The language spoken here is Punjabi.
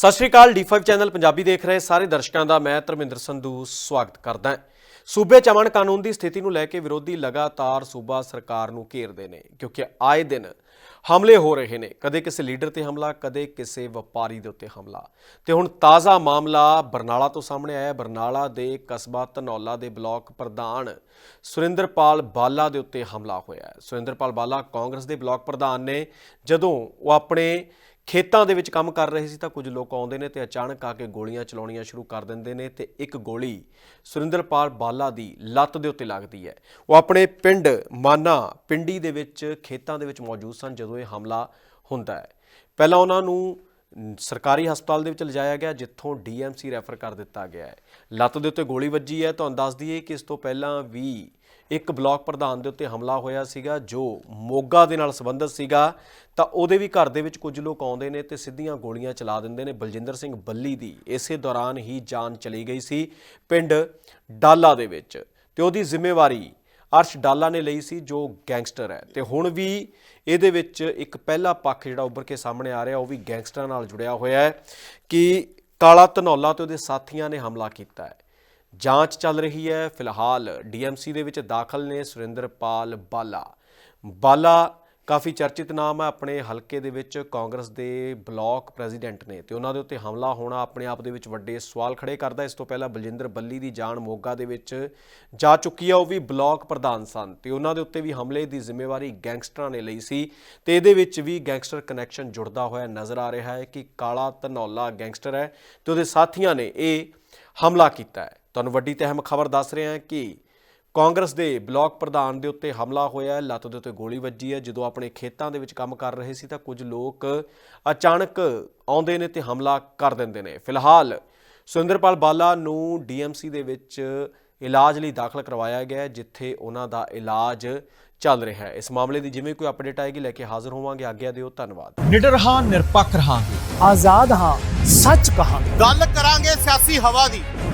ਸਤਿ ਸ਼੍ਰੀ ਅਕਾਲ D5 ਚੈਨਲ ਪੰਜਾਬੀ ਦੇਖ ਰਹੇ ਸਾਰੇ ਦਰਸ਼ਕਾਂ ਦਾ, ਮੈਂ ਧਰਮਿੰਦਰ ਸੰਧੂ ਸਵਾਗਤ ਕਰਦਾ ਹਾਂ। ਸੂਬੇ 'ਚ ਅਮਨ ਕਾਨੂੰਨ ਦੀ ਸਥਿਤੀ ਨੂੰ ਲੈ ਕੇ ਵਿਰੋਧੀ ਲਗਾਤਾਰ ਸੂਬਾ ਸਰਕਾਰ ਨੂੰ ਘੇਰਦੇ ਨੇ, ਕਿਉਂਕਿ ਆਏ ਦਿਨ ਹਮਲੇ ਹੋ ਰਹੇ ਨੇ। ਕਦੇ ਕਿਸੇ ਲੀਡਰ ਤੇ ਹਮਲਾ, ਕਦੇ ਕਿਸੇ ਵਪਾਰੀ ਦੇ ਉੱਤੇ ਹਮਲਾ। ਤੇ ਹੁਣ ਤਾਜ਼ਾ ਮਾਮਲਾ ਬਰਨਾਲਾ ਤੋਂ ਸਾਹਮਣੇ ਆਇਆ ਬਰਨਾਲਾ ਦੇ ਕਸਬਾ ਧਨੌਲਾ ਦੇ ਬਲਾਕ ਪ੍ਰਧਾਨ ਸੁਰਿੰਦਰਪਾਲ ਬਾਲਾ ਦੇ ਉੱਤੇ ਹਮਲਾ ਹੋਇਆ ਹੈ। ਸੁਰਿੰਦਰਪਾਲ ਬਾਲਾ ਕਾਂਗਰਸ ਦੇ ਬਲਾਕ ਪ੍ਰਧਾਨ ਨੇ, ਜਦੋਂ ਉਹ ਆਪਣੇ ਖੇਤਾਂ ਦੇ ਵਿੱਚ ਕੰਮ ਕਰ ਰਹੇ ਸੀ ਤਾਂ ਕੁਝ ਲੋਕ ਆਉਂਦੇ ਨੇ ਤੇ ਅਚਾਨਕ ਆ ਕੇ ਗੋਲੀਆਂ ਚਲਾਉਣੀਆਂ ਸ਼ੁਰੂ ਕਰ ਦਿੰਦੇ ਨੇ ਤੇ ਇੱਕ ਗੋਲੀ ਸੁਰਿੰਦਰਪਾਲ ਬਾਲਾ ਦੀ ਲੱਤ ਦੇ ਉੱਤੇ ਲੱਗਦੀ ਹੈ। ਉਹ ਆਪਣੇ ਪਿੰਡ ਮਾਨਾ ਪਿੰਡੀ ਦੇ ਵਿੱਚ ਖੇਤਾਂ ਦੇ ਵਿੱਚ ਮੌਜੂਦ ਸਨ ਜਦੋਂ ਇਹ ਹਮਲਾ ਹੁੰਦਾ ਹੈ। ਪਹਿਲਾਂ ਉਹਨਾਂ ਨੂੰ ਸਰਕਾਰੀ ਹਸਪਤਾਲ ਦੇ ਵਿੱਚ ਲਿਜਾਇਆ ਗਿਆ, ਜਿੱਥੋਂ ਡੀਐਮਸੀ ਰੈਫਰ ਕਰ ਦਿੱਤਾ ਗਿਆ ਹੈ। ਲੱਤ ਦੇ ਉੱਤੇ ਗੋਲੀ ਵੱਜੀ ਹੈ ਤੁਹਾਨੂੰ ਦੱਸ ਦਈਏ ਕਿ ਇਸ ਤੋਂ ਪਹਿਲਾਂ ਵੀ ਇੱਕ ਬਲਾਕ ਪ੍ਰਧਾਨ ਦੇ ਉੱਤੇ ਹਮਲਾ ਹੋਇਆ ਸੀਗਾ, ਜੋ ਮੋਗਾ ਦੇ ਨਾਲ ਸੰਬੰਧਿਤ ਸੀਗਾ, ਤਾਂ ਉਹਦੇ ਵੀ ਘਰ ਦੇ ਵਿੱਚ ਕੁਝ ਲੋਕ ਆਉਂਦੇ ਨੇ ਤੇ ਸਿੱਧੀਆਂ ਗੋਲੀਆਂ ਚਲਾ ਦਿੰਦੇ ਨੇ। ਬਲਜਿੰਦਰ ਸਿੰਘ ਬੱਲੀ ਦੀ ਇਸੇ ਦੌਰਾਨ ਹੀ ਜਾਨ ਚਲੀ ਗਈ ਸੀ ਪਿੰਡ ਡਾਲਾ ਦੇ ਵਿੱਚ ਤੇ ਉਹਦੀ ਜ਼ਿੰਮੇਵਾਰੀ ਅਰਸ਼ ਡਾਲਾ ਨੇ ਲਈ ਸੀ, ਜੋ ਗੈਂਗਸਟਰ ਹੈ। ਤੇ ਹੁਣ ਵੀ ਇਹਦੇ ਵਿੱਚ ਇੱਕ ਪਹਿਲਾ ਪੱਖ ਜਿਹੜਾ ਉੱਭਰ ਕੇ ਸਾਹਮਣੇ ਆ ਰਿਹਾ, ਉਹ ਵੀ ਗੈਂਗਸਟਰਾਂ ਨਾਲ ਜੁੜਿਆ ਹੋਇਆ ਹੈ ਕਿ ਕਾਲਾ ਧਨੌਲਾ ਤੇ ਉਹਦੇ ਸਾਥੀਆਂ ਨੇ ਹਮਲਾ ਕੀਤਾ ਹੈ। ਜਾਂਚ ਚੱਲ ਰਹੀ ਹੈ। ਫਿਲਹਾਲ ਡੀਐਮਸੀ ਦੇ ਵਿੱਚ ਦਾਖਲ ਨੇ ਸੁਰਿੰਦਰਪਾਲ ਬਾਲਾ। ਬਾਲਾ ਕਾਫੀ ਚਰਚਿਤ ਨਾਮ ਹੈ। ਆਪਣੇ ਹਲਕੇ ਦੇ ਵਿੱਚ ਕਾਂਗਰਸ ਦੇ ਬਲਾਕ ਪ੍ਰੈਜ਼ੀਡੈਂਟ ਨੇ ਤੇ ਉਹਨਾਂ ਦੇ ਉੱਤੇ ਹਮਲਾ ਹੋਣਾ ਆਪਣੇ ਆਪ ਦੇ ਵਿੱਚ ਵੱਡੇ ਸਵਾਲ ਖੜੇ ਕਰਦਾ ਇਸ ਤੋਂ ਪਹਿਲਾਂ ਬਲਜਿੰਦਰ ਬੱਲੀ ਦੀ ਜਾਨ ਮੋਗਾ ਦੇ ਵਿੱਚ ਜਾ ਚੁੱਕੀ ਹੈ। ਉਹ ਵੀ ਬਲਾਕ ਪ੍ਰਧਾਨ ਸਨ ਤੇ ਉਹਨਾਂ ਦੇ ਉੱਤੇ ਵੀ ਹਮਲੇ ਦੀ ਜ਼ਿੰਮੇਵਾਰੀ ਗੈਂਗਸਟਰਾਂ ਨੇ ਲਈ ਸੀ ਤੇ ਇਹਦੇ ਵਿੱਚ ਵੀ ਗੈਂਗਸਟਰ ਕਨੈਕਸ਼ਨ ਜੁੜਦਾ ਹੋਇਆ ਨਜ਼ਰ ਆ ਰਿਹਾ ਹੈ ਕਿ ਕਾਲਾ ਧਨੌਲਾ ਗੈਂਗਸਟਰ ਹੈ ਤੇ ਉਹਦੇ ਸਾਥੀਆਂ ਨੇ ਇਹ ਹਮਲਾ ਕੀਤਾ ਹੈ। ਤੁਹਾਨੂੰ ਵੱਡੀ ਤੇ ਅਹਿਮ ਖਬਰ ਦੱਸ ਰਹੇ ਹਾਂ ਕਿ ਕਾਂਗਰਸ ਦੇ ਬਲਾਕ ਪ੍ਰਧਾਨ ਦੇ ਉੱਤੇ ਹਮਲਾ ਹੋਇਆ ਹੈ ਲੱਤ ਦੇ ਉੱਤੇ ਗੋਲੀ ਵੱਜੀ ਹੈ। ਜਦੋਂ ਆਪਣੇ ਖੇਤਾਂ ਦੇ ਵਿੱਚ ਕੰਮ ਕਰ ਰਹੇ ਸੀ ਤਾਂ ਕੁਝ ਲੋਕ ਅਚਾਨਕ ਆਉਂਦੇ ਨੇ ਤੇ ਹਮਲਾ ਕਰ ਦਿੰਦੇ ਨੇ। ਫਿਲਹਾਲ ਸੁਰਿੰਦਰਪਾਲ ਬਾਲਾ ਨੂੰ ਡੀਐਮਸੀ ਦੇ ਵਿੱਚ ਇਲਾਜ ਲਈ ਦਾਖਲ ਕਰਵਾਇਆ ਗਿਆ ਜਿੱਥੇ ਉਹਨਾਂ ਦਾ ਇਲਾਜ ਚੱਲ ਰਿਹਾ ਹੈ। ਇਸ ਮਾਮਲੇ ਦੀ ਜਿਵੇਂ ਕੋਈ ਅਪਡੇਟ ਆਏਗੀ ਲੈ ਕੇ ਹਾਜ਼ਰ ਹੋਵਾਂਗੇ। ਆਗਿਆ ਦਿਓ ਧੰਨਵਾਦ। ਨਿਡਰ ਹਾਂ ਨਿਰਪੱਖ ਰਹਾਂਗੇ। ਆਜ਼ਾਦ ਹਾਂ ਸੱਚ ਕਹਾਂਗੇ। ਗੱਲ ਕਰਾਂਗੇ ਸਿਆਸੀ ਹਵਾ ਦੀ।